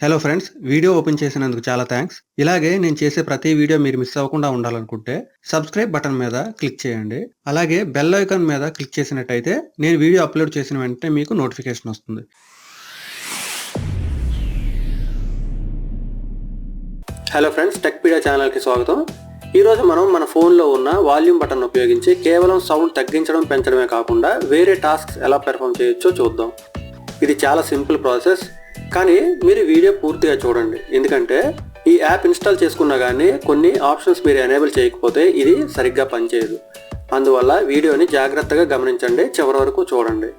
Hello friends video open చేసినందుకు చాలా thanks ఇలాగే నేను చేసే ప్రతి వీడియో మీరు మిస్ అవ్వకుండా ఉండాలనుకుంటే సబ్స్క్రైబ్ బటన్ మీద క్లిక్ చేయండి. అలాగే బెల్ ఐకాన్ మీద క్లిక్ చేసినట్టయితే నేను వీడియో అప్లోడ్ చేసిన వెంటనే మీకు నోటిఫికేషన్ వస్తుంది. హలో ఫ్రెండ్స్ టెక్పీడియా ఛానల్కి స్వాగతం. ఈరోజు మనం మన ఫోన్లో ఉన్న వాల్యూమ్ బటన్ ఉపయోగించి కేవలం సౌండ్ తగ్గించడం పెంచడమే కాకుండా వేరే టాస్క్స్ ఎలా పెర్ఫామ్ చేయొచ్చో చూద్దాం. ఇది చాలా సింపుల్ ప్రాసెస్ కానీ మీరు వీడియో పూర్తిగా చూడండి. ఎందుకంటే ఈ యాప్ ఇన్స్టాల్ చేసుకున్నా కానీ కొన్ని ఆప్షన్స్ మీరు ఎనేబుల్ చేయకపోతే ఇది సరిగ్గా పనిచేయదు. అందువల్ల వీడియోని జాగ్రత్తగా గమనించండి చివరి వరకు చూడండి.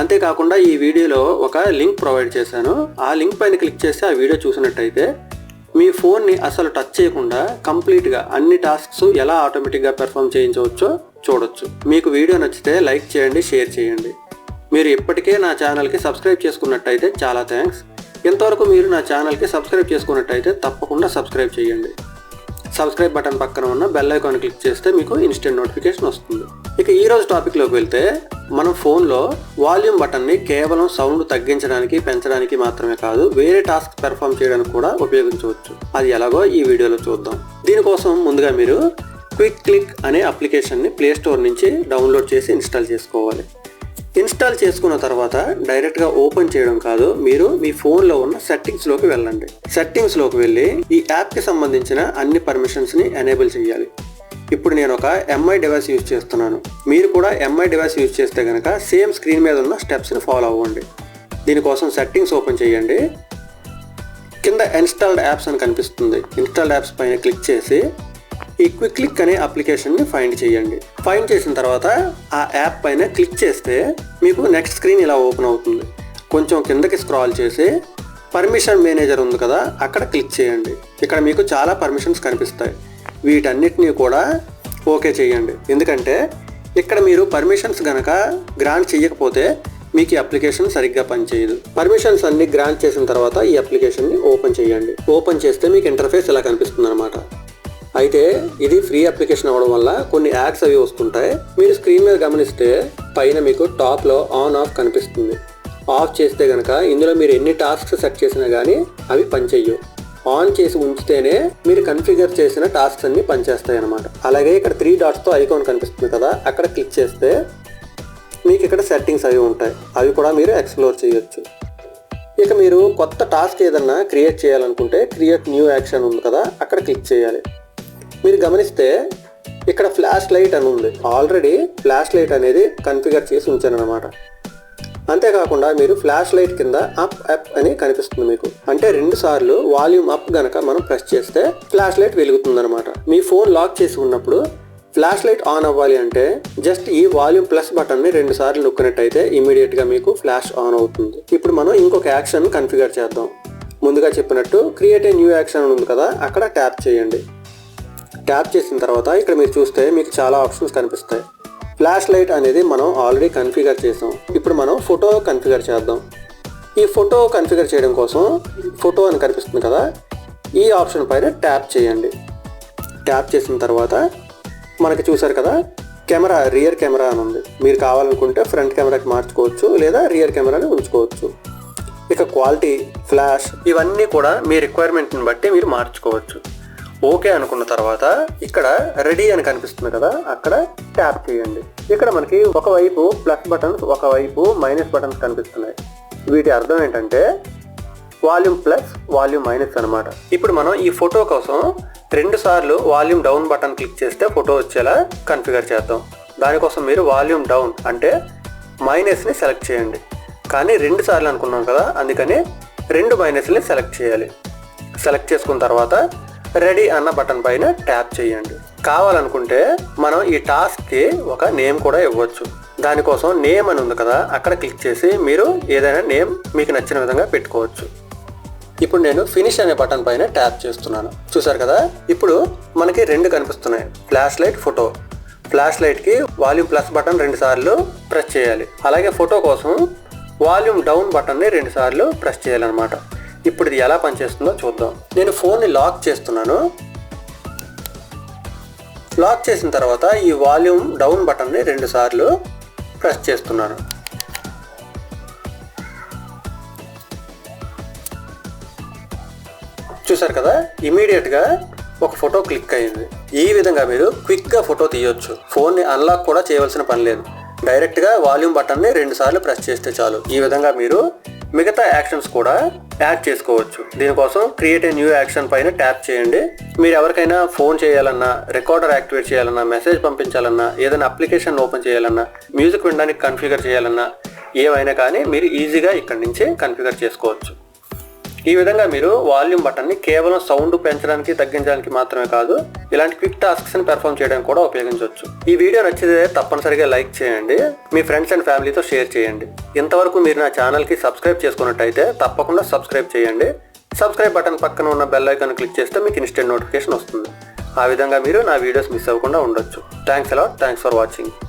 అంతేకాకుండా ఈ వీడియోలో ఒక లింక్ ప్రొవైడ్ చేశాను. ఆ లింక్ పైన క్లిక్ చేస్తే ఆ వీడియో చూసినట్టయితే మీ ఫోన్ని అసలు టచ్ చేయకుండా కంప్లీట్గా అన్ని టాస్క్స్ ఎలా ఆటోమేటిక్గా పెర్ఫామ్ చేయించవచ్చో చూడొచ్చు. మీకు వీడియో నచ్చితే లైక్ చేయండి షేర్ చేయండి. మీరు ఇప్పటికే నా ఛానల్కి సబ్స్క్రైబ్ చేసుకున్నట్టయితే చాలా థ్యాంక్స్. ఇంతవరకు మీరు నా ఛానల్కి సబ్స్క్రైబ్ చేసుకున్నట్టయితే తప్పకుండా సబ్స్క్రైబ్ చేయండి. సబ్స్క్రైబ్ బటన్ పక్కన ఉన్న బెల్ ఐకాన్ క్లిక్ చేస్తే మీకు ఇన్స్టెంట్ నోటిఫికేషన్ వస్తుంది. ఇక ఈరోజు టాపిక్లోకి వెళ్తే మనం ఫోన్లో వాల్యూమ్ బటన్ని కేవలం సౌండ్ తగ్గించడానికి పెంచడానికి మాత్రమే కాదు వేరే టాస్క్ పెర్ఫామ్ చేయడానికి కూడా ఉపయోగించవచ్చు. అది ఎలాగో ఈ వీడియోలో చూద్దాం. దీనికోసం ముందుగా మీరు క్విక్ క్లిక్ అనే అప్లికేషన్ని ప్లే స్టోర్ నుంచి డౌన్లోడ్ చేసి ఇన్స్టాల్ చేసుకోవాలి. ఇన్స్టాల్ చేసుకున్న తర్వాత డైరెక్ట్గా ఓపెన్ చేయడం కాదు మీరు మీ ఫోన్లో ఉన్న సెట్టింగ్స్లోకి వెళ్ళండి. సెట్టింగ్స్లోకి వెళ్ళి ఈ యాప్కి సంబంధించిన అన్ని పర్మిషన్స్ని ఎనేబుల్ చేయాలి. ఇప్పుడు నేను ఒక ఎంఐ డివైస్ యూజ్ చేస్తున్నాను. మీరు కూడా ఎంఐ డివైస్ యూజ్ చేస్తే కనుక సేమ్ స్క్రీన్ మీద ఉన్న స్టెప్స్ని ఫాలో అవ్వండి. దీనికోసం సెట్టింగ్స్ ఓపెన్ చేయండి. కింద ఇన్స్టాల్డ్ యాప్స్ అని కనిపిస్తుంది. ఇన్స్టాల్డ్ యాప్స్ పైన క్లిక్ చేసి ఈ క్విక్ క్లిక్ అనే అప్లికేషన్ని ఫైండ్ చేయండి. ఫైండ్ చేసిన తర్వాత ఆ యాప్ పైన క్లిక్ చేస్తే మీకు నెక్స్ట్ స్క్రీన్ ఇలా ఓపెన్ అవుతుంది. కొంచెం కిందకి స్క్రాల్ చేసి పర్మిషన్ మేనేజర్ ఉంది కదా అక్కడ క్లిక్ చేయండి. ఇక్కడ మీకు చాలా పర్మిషన్స్ కనిపిస్తాయి. వీటన్నిటినీ కూడా ఓకే చేయండి. ఎందుకంటే ఇక్కడ మీరు పర్మిషన్స్ కనుక గ్రాంట్ చేయకపోతే మీకు ఈ అప్లికేషన్ సరిగ్గా పనిచేయదు. పర్మిషన్స్ అన్ని గ్రాంట్ చేసిన తర్వాత ఈ అప్లికేషన్ని ఓపెన్ చేయండి. ఓపెన్ చేస్తే మీకు ఇంటర్ఫేస్ ఇలా కనిపిస్తుంది అనమాట అయితే ఇది ఫ్రీ అప్లికేషన్ అవ్వడం వల్ల కొన్ని యాడ్స్ అవి వస్తుంటాయి. మీరు స్క్రీన్ మీద గమనిస్తే పైన మీకు టాప్లో ఆన్ ఆఫ్ కనిపిస్తుంది. ఆఫ్ చేస్తే కనుక ఇందులో మీరు ఎన్ని టాస్క్స్ సెట్ చేసినా కానీ అవి పనిచేయవు. ఆన్ చేసి ఉంచితేనే మీరు కన్ఫిగర్ చేసిన టాస్క్స్ అన్ని పనిచేస్తాయి అనమాట అలాగే ఇక్కడ త్రీ డాట్స్తో ఐకాన్ కనిపిస్తుంది కదా అక్కడ క్లిక్ చేస్తే మీకు ఇక్కడ సెట్టింగ్స్ అవి ఉంటాయి. అవి కూడా మీరు ఎక్స్ప్లోర్ చేయొచ్చు. ఇక మీరు కొత్త టాస్క్ ఏదన్నా క్రియేట్ చేయాలనుకుంటే క్రియేట్ న్యూ యాక్షన్ ఉంది కదా అక్కడ క్లిక్ చేయాలి. మీరు గమనిస్తే ఇక్కడ ఫ్లాష్ లైట్ అని ఉంది. ఆల్రెడీ ఫ్లాష్ లైట్ అనేది కన్ఫిగర్ చేసి ఉంచాను అనమాట అంతేకాకుండా మీరు ఫ్లాష్ లైట్ కింద అప్ అప్ అని కనిపిస్తుంది మీకు. అంటే రెండు సార్లు వాల్యూమ్ అప్ గనక మనం ప్రెస్ చేస్తే ఫ్లాష్ లైట్ వెలుగుతుంది అనమాట మీ ఫోన్ లాక్ చేసి ఉన్నప్పుడు ఫ్లాష్ లైట్ ఆన్ అవ్వాలి అంటే జస్ట్ ఈ వాల్యూమ్ ప్లస్ బటన్ని రెండు సార్లు నొక్కినట్టయితే ఇమీడియట్గా మీకు ఫ్లాష్ ఆన్ అవుతుంది. ఇప్పుడు మనం ఇంకొక యాక్షన్ కన్ఫిగర్ చేద్దాం. ముందుగా చెప్పినట్టు క్రియేట్ ఏ న్యూ యాక్షన్ ఉంది కదా అక్కడ ట్యాప్ చేయండి. ట్యాప్ చేసిన తర్వాత ఇక్కడ మీరు చూస్తే మీకు చాలా ఆప్షన్స్ కనిపిస్తాయి. ఫ్లాష్ లైట్ అనేది మనం ఆల్రెడీ కన్ఫిగర్ చేసాం. ఇప్పుడు మనం ఫోటో కన్ఫిగర్ చేద్దాం. ఈ ఫోటో కన్ఫిగర్ చేయడం కోసం ఫోటో అని కనిపిస్తుంది కదా ఈ ఆప్షన్ పైన ట్యాప్ చేయండి. ట్యాప్ చేసిన తర్వాత మనకి చూసారు కదా కెమెరా రియర్ కెమెరా అని ఉంది. మీరు కావాలనుకుంటే ఫ్రంట్ కెమెరాకి మార్చుకోవచ్చు లేదా రియర్ కెమెరాని ఉంచుకోవచ్చు. ఇక క్వాలిటీ ఫ్లాష్ ఇవన్నీ కూడా మీ రిక్వైర్మెంట్ని బట్టి మీరు మార్చుకోవచ్చు. ఓకే అనుకున్న తర్వాత ఇక్కడ రెడీ అని కనిపిస్తుంది కదా అక్కడ ట్యాప్ చేయండి. ఇక్కడ మనకి ఒకవైపు ప్లస్ బటన్స్ ఒకవైపు మైనస్ బటన్స్ కనిపిస్తున్నాయి. వీటి అర్థం ఏంటంటే వాల్యూమ్ ప్లస్ వాల్యూమ్ మైనస్ అనమాట ఇప్పుడు మనం ఈ ఫోటో కోసం రెండు సార్లు వాల్యూమ్ డౌన్ బటన్ క్లిక్ చేస్తే ఫోటో వచ్చేలా కన్ఫిగర్ చేద్దాం. దానికోసం మీరు వాల్యూమ్ డౌన్ అంటే మైనస్ని సెలెక్ట్ చేయండి. కానీ రెండు సార్లు అనుకున్నాం కదా అందుకని రెండు మైనస్ని సెలెక్ట్ చేయాలి. సెలెక్ట్ చేసుకున్న తర్వాత రెడీ అన్న బటన్ పైన ట్యాప్ చేయండి. కావాలనుకుంటే మనం ఈ టాస్క్కి ఒక నేమ్ కూడా ఇవ్వచ్చు. దానికోసం నేమ్ అని ఉంది కదా అక్కడ క్లిక్ చేసి మీరు ఏదైనా నేమ్ మీకు నచ్చిన విధంగా పెట్టుకోవచ్చు. ఇప్పుడు నేను ఫినిష్ అనే బటన్ పైన ట్యాప్ చేస్తున్నాను. చూసారు కదా ఇప్పుడు మనకి రెండు కనిపిస్తున్నాయి. Flash light photo. ఫ్లాష్ లైట్కి వాల్యూమ్ ప్లస్ బటన్ రెండు సార్లు ప్రెస్ చేయాలి. అలాగే ఫోటో కోసం వాల్యూమ్ డౌన్ బటన్ని రెండు సార్లు ప్రెస్ చేయాలన్నమాట. ఇప్పుడు ఇది ఎలా పనిచేస్తుందో చూద్దాం. నేను ఫోన్ని లాక్ చేస్తున్నాను. లాక్ చేసిన తర్వాత ఈ వాల్యూమ్ డౌన్ బటన్ని రెండుసార్లు ప్రెస్ చేస్తున్నాను. చూసారు కదా? ఇమీడియట్గా ఒక ఫోటో క్లిక్ అయింది. ఈ విధంగా మీరు క్విక్గా ఫోటో తీయొచ్చు. ఫోన్ని అన్లాక్ కూడా చేయవలసిన పని లేదు. డైరెక్ట్గా వాల్యూమ్ బటన్ని రెండు సార్లు ప్రెస్ చేస్తే చాలు. ఈ విధంగా మీరు మిగతా యాక్షన్స్ కూడా యాడ్ చేసుకోవచ్చు. దీనికోసం క్రియేట్ ఏ న్యూ యాక్షన్ పైన ట్యాప్ చేయండి. మీరు ఎవరికైనా ఫోన్ చేయాలన్నా రికార్డర్ యాక్టివేట్ చేయాలన్నా మెసేజ్ పంపించాలన్నా ఏదైనా అప్లికేషన్ ఓపెన్ చేయాలన్నా మ్యూజిక్ వినడానికి కన్ఫిగర్ చేయాలన్నా ఏవైనా కానీ మీరు ఈజీగా ఇక్కడి నుంచి కన్ఫిగర్ చేసుకోవచ్చు. ఈ విధంగా మీరు వాల్యూమ్ బటన్ని కేవలం సౌండ్ పెంచడానికి తగ్గించడానికి మాత్రమే కాదు ఇలాంటి క్విక్ టాస్క్స్ని పెర్ఫామ్ చేయడానికి కూడా ఉపయోగించవచ్చు. ఈ వీడియో నచ్చితే తప్పనిసరిగా లైక్ చేయండి మీ ఫ్రెండ్స్ అండ్ ఫ్యామిలీతో షేర్ చేయండి. ఇంతవరకు మీరు నా ఛానల్కి సబ్స్క్రైబ్ చేసుకున్నట్టయితే తప్పకుండా సబ్స్క్రైబ్ చేయండి. సబ్స్క్రైబ్ బటన్ పక్కన ఉన్న బెల్ ఐకాన్ క్లిక్ చేస్తే మీకు ఇన్స్టెంట్ నోటిఫికేషన్ వస్తుంది. ఆ విధంగా మీరు నా వీడియోస్ మిస్ అవ్వకుండా ఉండొచ్చు. Thanks a lot thanks for watching